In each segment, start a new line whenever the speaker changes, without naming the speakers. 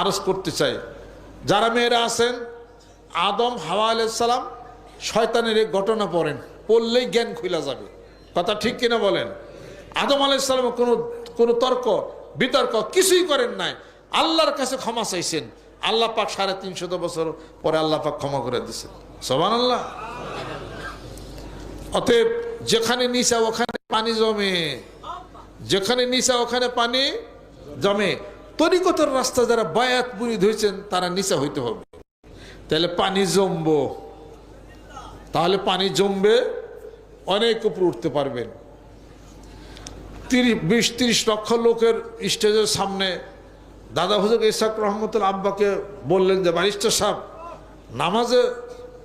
আরজ করতে চাই। যারা মেয়েরা আছেন, আদম হাওয়া আলাইসালাম শয়তানের এই ঘটনা পড়েন, পড়লেই জ্ঞান খুলা যাবে। কথা ঠিক কিনা বলেন? আদম আলাইসালাম কোনো কোনো তর্ক, বিতর্ক কিছুই করেন নাই। আল্লাহর কাছে ক্ষমা চাইছেন। আল্লাহ পাক সাড়ে তিনশত বছর পরে আল্লাহ পাক ক্ষমা করে দিয়েছেন সবান আল্লাহ অতএব যেখানে নিচা, ওখানে পানি জমে। যেখানে নিচা, ওখানে পানি জমে। তরিকতর রাস্তা যারা বায়াত বুড়ি ধরেছেন, তারা নিচা হইতে হবে। তাহলে পানি জমবো। তাহলে পানি জমবে, অনেক উপরে উঠতে পারবেন। তিরিশ, বিশ, তিরিশ লক্ষ লোকের স্টেজের সামনে দাদা হুজুর ইসাক রহমতুল আব্বাকে বললেন যে, বারিস্টার সাহেব, নামাজে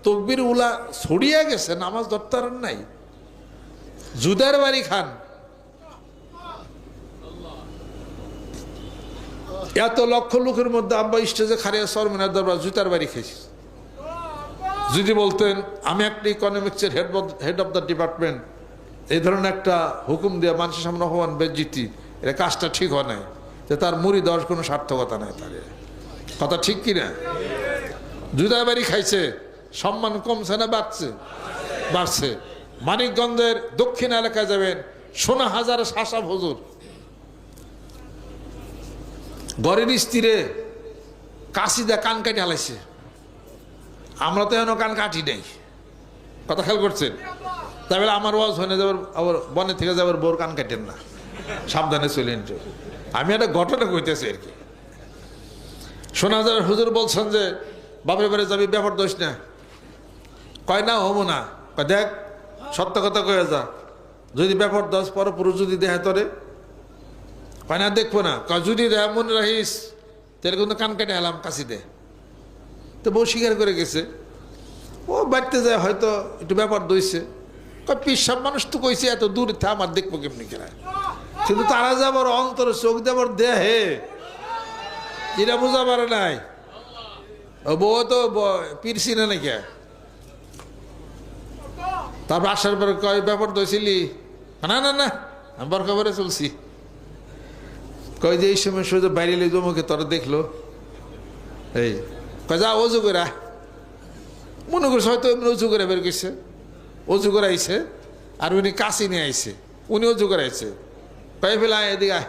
তকবির উলা ছড়িয়ে গেছে, নামাজ ধরতে নাই। জুদার বাড়ি খান। এত লক্ষ লোকের মধ্যে আব্বা স্টেজে খারিয়া সরমিনার দরবার জুতার বাড়ি খেয়েছি যদি বলতেন, আমি একটা ইকোনমিক্সের head head of the department এই ধরনের একটা হুকুম দিয়ে মানুষের সামনে হওয়ান বেজিতি এটা কাজটা ঠিক হয় নাই। যে তার মুড়ি দেওয়ার কোনো সার্থকতা নাই তার। কথা ঠিক কি না জুতা বাড়ি খাইছে, সম্মান কমছে না বাড়ছে? বাড়ছে। মানিকগঞ্জের দক্ষিণ এলাকায় যাবেন, সোনা হাজার শাসা হুজুর। গড়ের স্ত্রীরে কাশি দা কান কাটি হালাইছে। আমরা তো এখনও কান কাটি নেই। কথা খেয়াল করছেন? তাহলে আমার ওয়াজ হয়ে যাবার আবার বনে থেকে যাবার বোর কান কাটেন না। সাবধানে চলেন। আমি একটা ঘটনা কইতেছি আর কি। শোনা যায়, হুজুর বলছেন যে, বাপের বাড়ি যাবি, ব্যাপার দোষ না। কয়, না, হব না। দেখ, সত্য কথা কয়ে যা। যদি ব্যাপার দশ পর পুরুষ যদি দেহে তোরে কয় না দেখব না। যদি মনে রাখিস, তাহলে কিন্তু কান কেটে এলাম, কাশি দে। তো বউ স্বীকার করে গেছে। ও বাড়তে যায়, হয়তো একটু ব্যাপার দইছে। কয় পিসাব মানুষ তো কইছে, এত দূর থা, আমার দেখব কেমনি কেনা কিন্তু তারা যাবার অন্তর চোখ দেবার দেহে এটা বোঝা পারে নাই। বউ তো পিরছি না নাকি? তারপর আসার পরে কয়, ব্যাপার দইছিলি? না না না, আমি বরকা করে চলছি। কয় যে এই সময় সোজা বাইরে লে জমকে তোরা দেখল। এই, কয় যা অজু করে। মনে করছে হয়তো এমনি অজু করে বের করছে। অজু আইছে আর উনি কাশি নিয়ে আইছে। উনি অজু করে আইছে কয়ে ফেলে আয় এদিকে আয়।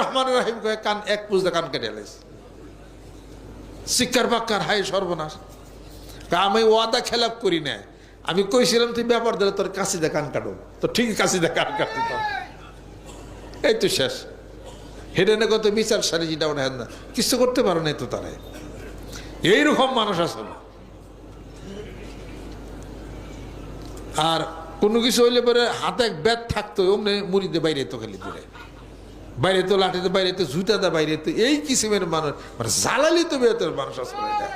রহমান রাহিম কয়ে কান, এক পুজদা কান কেটে লাইছে। শিক্ষার বাক্কার হাই সর্বনাশ। আমি ওয়াদা খেলাপ করি না আমি কইছিলাম, তুই ব্যাপার দিলে তোর কাশি দে কান কাটো। তো ঠিকই কাশি দে কান কাটতে এই তো শেষ। হেডে না কত বিচার সারি যেটা মনে না। কিছু করতে পারো নাই তো তারা। এইরকম মানুষ আছে আর কোনো কিছু হইলে পরে হাতে এক ব্যাট থাকতো, অমনি মুড়িতে বাইরে তো খালি দূরে বাইরে তো লাঠিতে, বাইরে তো জুতাতে বাইরে তো এই কিসিমের মানুষ। মানে জ্বালালি তো বেতর মানুষ এটা।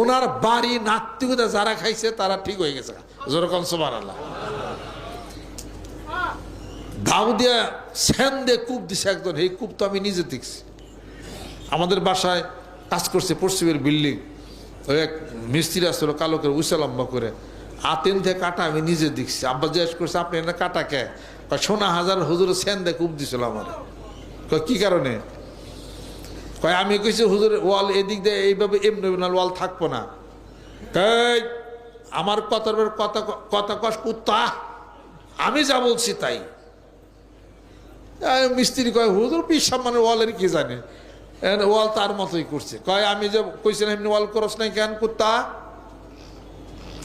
ওনার বাড়ি নাত্তিকতা যারা খাইছে, তারা ঠিক হয়ে গেছে। যেরকম সোমান আল্লাহ দাউ দিয়া স্যান দিয়ে কূপ দিছে একজন এই কূপ তো আমি নিজে দেখছি। আমাদের বাসায় কাজ করছে পশ্চিমের বিল্ডিং। ওই এক মিস্ত্রি আসছিল কালো করে উঁচা লম্বা করে। আতেন থেকে কাটা আমি নিজে দেখছি। আব্বা জিজ্ঞেস করছে, আপনি না কাটা কে? সোনা হাজার হুজুর স্যান দিয়ে কূপ দিছিল আমার। কয়, কি কারণে? কয়, আমি কইছি, হুজুর, ওয়াল এদিক দিয়ে এইভাবে এমনি ওয়াল থাকব না। কই আমার কথার কথা কথা কুত্তা। আমি যা বলছি তাই। মিস্ত্রি কয়, হুজুর পিসাব মানে ওয়ালের কি জানে? ওয়াল তার মতোই করছে। কয়, আমি যে কইছিলাম, এমনি ওয়াল করস নাই কেন, কুত্তা?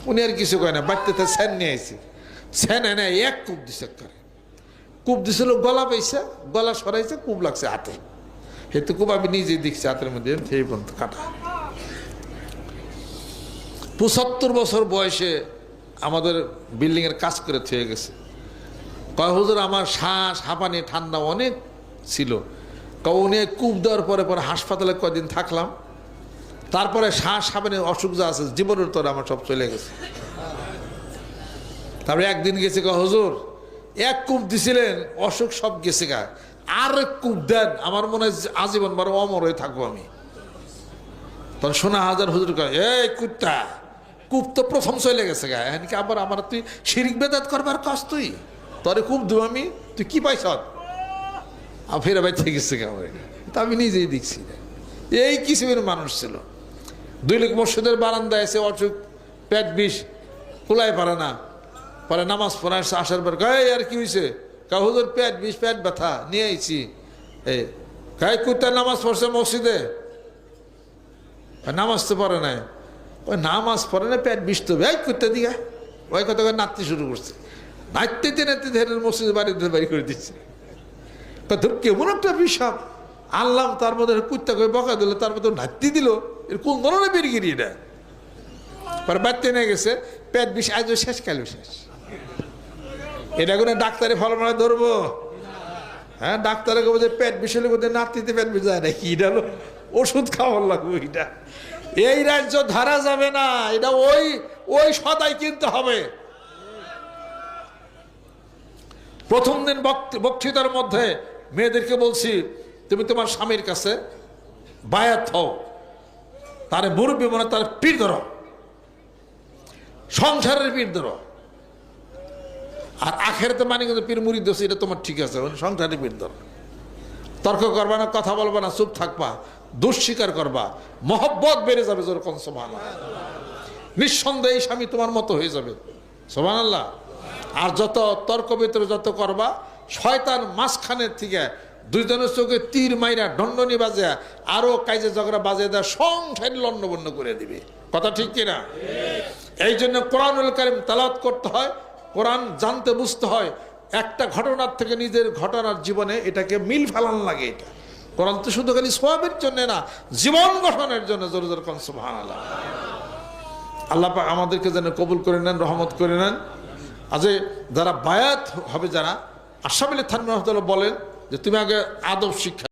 উনি আর কিছু কয় না, বাড়িতে স্যান নিয়ে আইছে। স্যান এনে এক কূপ দিছে করে কূপ দিছিল, গলা পাইছে গলা সরাইছে, কূপ লাগছে হাতে। হেতু কূপ আমি নিজেই দেখছি, হাতের মধ্যে সেই পর্যন্ত কাটা। পঁচাত্তর বছর বয়সে আমাদের বিল্ডিংয়ের কাজ করে থয়ে গেছে। কয়, হুজুর, আমার শ্বাস হাঁপানি, ঠান্ডা অনেক ছিল। উনি কূপ দেওয়ার পরে পরে হাসপাতালে কয়দিন থাকলাম। তারপরে শ্বাস হাঁপানি, অসুখ যা আছে, জীবনের তোর আমার সব চলে গেছে। তারপরে একদিন গেছে, কয়, হুজুর, এক কূপ দিছিলেন, অসুখ সব গেছে গা। আর কূপ দেন, আমার মনে হয় আজীবন বড় অমর হয়ে থাকব আমি। তখন সোনা হাজার হুজুর কয়, এই কুত্তা, কূপ তো প্রথম চলে গেছে গা। এখানকে আবার আমার তুই শিরিক বেদাত করবার কাজ তুই? তোরে খুব আমি, তুই কি পাইছ? আর ফেরে বাইতে গেছে গা তা আমি নিজেই দেখছি এই কিসিমের মানুষ ছিল। দুই লোক মসজিদের বারান্দায় এসে অসুখ, পেট বিষ খোলাই পারে না। পরে নামাজ পড়ে আসছে আসার পর গায়ে আর কি হয়েছে কাহুদের পেট বিষ, পেট ব্যথা, নিয়ে আইছি। এই গায়ে কুত্তার নামাজ পড়ছে মসজিদে? নামাজ তো পড়ে নাই। ওই নামাজ পড়ে না, পেট বিষ তো এই কুত্তা দিঘা ওই কথা নাচতে শুরু করছে। নাচতে নাচতে ধরে মসজিদে বাড়িতে বাড়ি করে দিচ্ছে। কেমন একটা বিষাপ আনলাম তার মধ্যে কুত্তা করে বকা দিল, তার মধ্যে নাচতে দিল। এর কোন ধরনের বেরিয়ে এটা? পরে বাড়তে নিয়ে গেছে, পেট বিষ আজও শেষ, কালও শেষ। এটা কোনো ডাক্তারে ফলমালা ধরবো? হ্যাঁ ডাক্তারে কবে যে পেট বিষ হলে বোধহয় নাতিতে পেট বিষ যায় না, কি এটা ওষুধ খাওয়ার লাগবে এটা। এই রাজ্য ধারা যাবে না, এটা ওই ওই সদাই কিনতে হবে। প্রথম দিন বক্ত- বক্তৃতার মধ্যে মেয়েদেরকে বলছি, তুমি তোমার স্বামীর কাছে বায়াত হও। তার মুরব্বী মনে তার পীর ধরো। সংসারের পীর ধরো। আর আখেরাতে মানে কিন্তু পীর মুড়ি দোষ এটা তোমার ঠিক আছে মানে সংসারের পীর ধরো। তর্ক করবা না, কথা বলবা না, চুপ থাকবা, দুঃস্বীকার করবা, মহব্বত বেড়ে যাবে যেরকম সোমান নিঃসন্দেহে স্বামী তোমার মতো হয়ে যাবে। সোমান আল্লাহ আর যত তর্ক ভিতরে যত করবা, শয়তান মাঝখানের থেকে দুইজনের চোখে তীর মাইরা দণ্ডনি বাজে আরও কাজে ঝগড়া বাজে দেয় সংসারী লন্ডবন্য করে দিবে। কথা ঠিক কিনা? এই জন্য কোরআনুল কারিম তালাত করতে হয়, কোরআন জানতে বুঝতে হয়, একটা ঘটনার থেকে নিজের ঘটনার জীবনে এটাকে মিল ফেলান লাগে এটা। কোরআন তো শুধু খালি সোয়াবের জন্য না, জীবন গঠনের জন্য জোর জোর কন সুবহান আল্লাহ আল্লাহ আমাদেরকে যেন কবুল করে নেন, রহমত করে নেন। আজে যারা বায়াত হবে যারা আশাবিল থান রহমতুল্লাহ বলেন যে তুমি আগে আদব শিক্ষা